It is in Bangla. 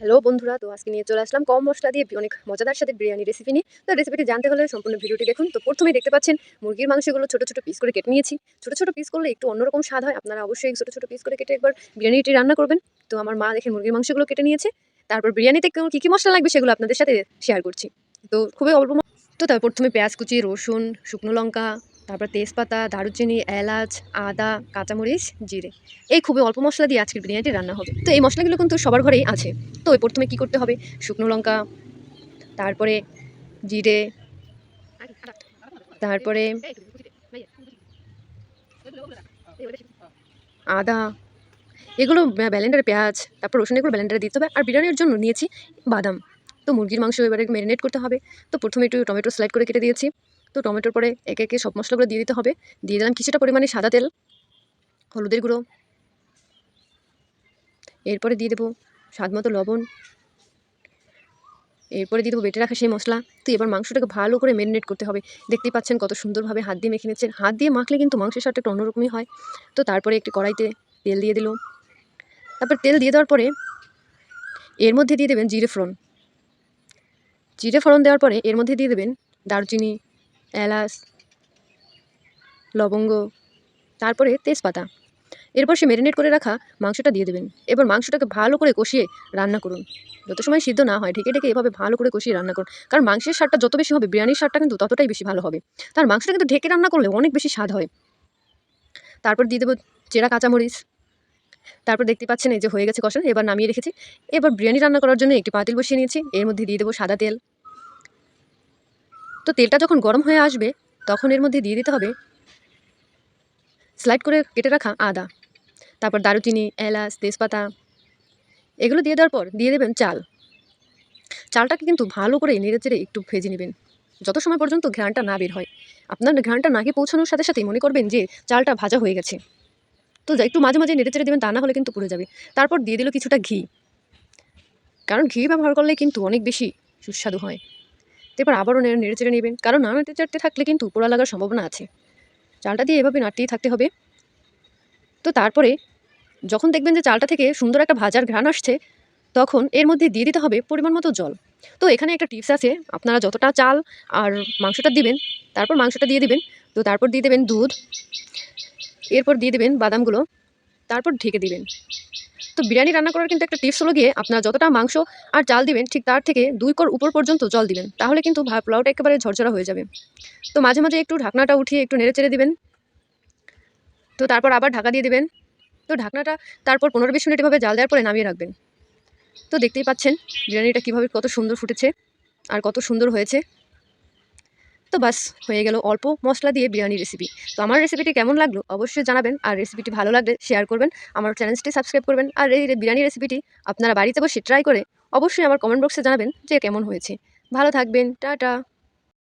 হ্যালো বন্ধুরা, তো আজকে নিয়ে চলে আসলাম কম মশলা দিয়ে অনেক মজাদার সাথে বিরিয়ানি রেসিপি নিয়ে। তো রেসিপিটি জানতে হলে সম্পূর্ণ ভিডিওটি দেখুন। তো প্রথমেই দেখতে পাচ্ছেন, মুরগির মাংসগুলো ছোটো ছোটো পিস করে কেটে নিয়েছি। ছোটো ছোটো পিস করলে একটু অন্যরকম স্বাদ হয়। আপনারা অবশ্যই ছোটো ছোটো পিস করে কেটে একবার বিরিয়ানিটি রান্না করবেন। তো আমার মা দেখে মুরগির মাংসগুলো কেটে নিয়েছে। তারপর বিরিয়ানিতে কী কী মশলা লাগবে সেগুলো আপনাদের সাথে শেয়ার করছি। তো খুবই অল্প তো তার প্রথমে পেঁয়াজ কুচি, রসুন, শুকনো লঙ্কা তারপর তেজপাতা, দারুচিনি, এলাচ, আদা, কাঁচামরিচ, জিরে। এই খুবই অল্প মশলা দিয়ে আজকের বিরিয়ানিটি রান্না হবে। তো এই মশলাগুলো কিন্তু সবার ঘরেই আছে। তো ওই প্রথমে কী করতে হবে? শুকনো লঙ্কা, তারপরে জিরে, তারপরে আদা, এগুলো ব্যালেন্ডারে পেঁয়াজ, তারপর রসুন এগুলো ব্যালেন্ডারে দিতে হবে। আর বিরিয়ানির জন্য নিয়েছি বাদাম। তো মুরগির মাংস এবারে ম্যারিনেট করতে হবে। তো প্রথমে একটু টমেটো স্লাইড করে কেটে দিয়েছি। তো টমেটোর পরে একে একে সব মশলাগুলো দিয়ে দিতে হবে। দিয়ে দিলাম কিছুটা পরিমাণে সাদা তেল, হলুদের গুঁড়ো। এরপরে দিয়ে দেবো স্বাদ মতো লবণ। এরপরে দিয়ে দেবো বেটে রাখা সেই মশলা। তো এবার মাংসটাকে ভালো করে ম্যারিনেট করতে হবে। দেখতেই পাচ্ছেন কত সুন্দরভাবে হাত দিয়ে মেখে নিচ্ছেন। হাত দিয়ে মাখলে কিন্তু মাংসের স্বাদটা একটু অন্যরকমই হয়। তো তারপরে একটি কড়াইতে তেল দিয়ে দিল। তারপর তেল দিয়ে দেওয়ার পরে এর মধ্যে দিয়ে দেবেন জিরে ফোড়ন। জিরে ফোড়ন দেওয়ার পরে এর মধ্যে দিয়ে দেবেন দারুচিনি এলাচ, লবঙ্গ, তারপরে তেজপাতা। এরপর সে ম্যারিনেট করে রাখা মাংসটা দিয়ে দেবেন। এবার মাংসটাকে ভালো করে কষিয়ে রান্না করুন। যত সময় সিদ্ধ না হয়, ঢেকে ঢেকে এভাবে ভালো করে কষিয়ে রান্না করুন। কারণ মাংসের স্বাদটা যত বেশি হবে, বিরিয়ানির স্বাদটা কিন্তু ততটাই বেশি ভালো হবে। তার মাংসটা কিন্তু ঢেকে রান্না করলে অনেক বেশি স্বাদ হয়। তারপর দিয়ে দেবো চেরা কাঁচামরিচ। তারপর দেখতে পাচ্ছেন এই যে হয়ে গেছে কষানো, এবার নামিয়ে রেখেছি। এবার বিরিয়ানি রান্না করার জন্য একটি পাতিল বসিয়ে নিয়েছি। এর মধ্যে দিয়ে দেবো সাদা তেল। তো তেলটা যখন গরম হয়ে আসবে, তখন এর মধ্যে দিয়ে দিতে হবে স্লাইড করে কেটে রাখা আদা, তারপর দারুচিনি, এলাচ, তেজপাতা, এগুলো দিয়ে দেওয়ার পর দিয়ে দেবেন চাল। চালটাকে কিন্তু ভালো করে নেড়ে চেড়ে একটু ভেজে নেবেন। যত সময় পর্যন্ত ঘ্রাণটা না বের হয়, আপনার ঘ্রাণটা নাকে পৌঁছানোর সাথে সাথেই মনে করবেন যে চালটা ভাজা হয়ে গেছে। তো একটু মাঝে মাঝে নেড়ে চেড়ে দেবেন তা না হলে কিন্তু পুড়ে যাবে। তারপর দিয়ে দিল কিছুটা ঘি। কারণ ঘি ব্যবহার করলে কিন্তু অনেক বেশি সুস্বাদু হয়। এবার আবারও নেড়ে চেড়ে নেবেন। কারণ না নেড়ে চেড়তে থাকলে কিন্তু পোড়া লাগার সম্ভাবনা আছে। চালটা দিয়ে এভাবে নাড়তেই থাকতে হবে। তো তারপরে যখন দেখবেন যে চালটা থেকে সুন্দর একটা ভাজার ঘ্রাণ আসছে, তখন এর মধ্যে দিয়ে দিতে হবে পরিমাণ মতো জল। তো এখানে একটা টিপস আছে, আপনারা যতটা চাল আর মাংসটা দিবেন, তারপর মাংসটা দিয়ে দিবেন। তো তারপর দিয়ে দেবেন দুধ, এরপর দিয়ে দেবেন বাদামগুলো। তারপর ঢেকে দিবেন তো বিরিয়ানি রান্না করার কিন্তু একটা টিপস হলো গিয়ে আপনারা যতটা মাংস আর চাল দিবেন, ঠিক তার থেকে দুই কর উপর পর্যন্ত জল দিবেন তাহলে কিন্তু পোলাওটা একেবারে ঝরঝরা হয়ে যাবে। তো মাঝে মাঝে একটু ঢাকনাটা উঠিয়ে একটু নেড়ে চেড়ে দিবেন। তো তারপর আবার ঢাকা দিয়ে দিবেন। তো ঢাকনাটা তারপর পনেরো বিশ মিনিট এভাবে জাল দেওয়ার পরে নামিয়ে রাখবেন। তো দেখতেই পাচ্ছেন বিরিয়ানিটা কীভাবে কত সুন্দর ফুটেছে আর কত সুন্দর হয়েছে। তো বাস, হয়ে গেল অল্প মশলা দিয়ে বিরিয়ানি রেসিপি তো আমার রেসিপিটি কেমন লাগল অবশ্যই জানাবেন, আর রেসিপিটি ভালো লাগলে শেয়ার করবেন, আমার চ্যানেলটি সাবস্ক্রাইব করবেন, আর এই বিরিয়ানি রেসিপিটি আপনারা বাড়িতে বসে ট্রাই করে অবশ্যই আমার কমেন্ট বক্সে জানাবেন যে কেমন হয়েছে। ভালো থাকবেন, টাটা!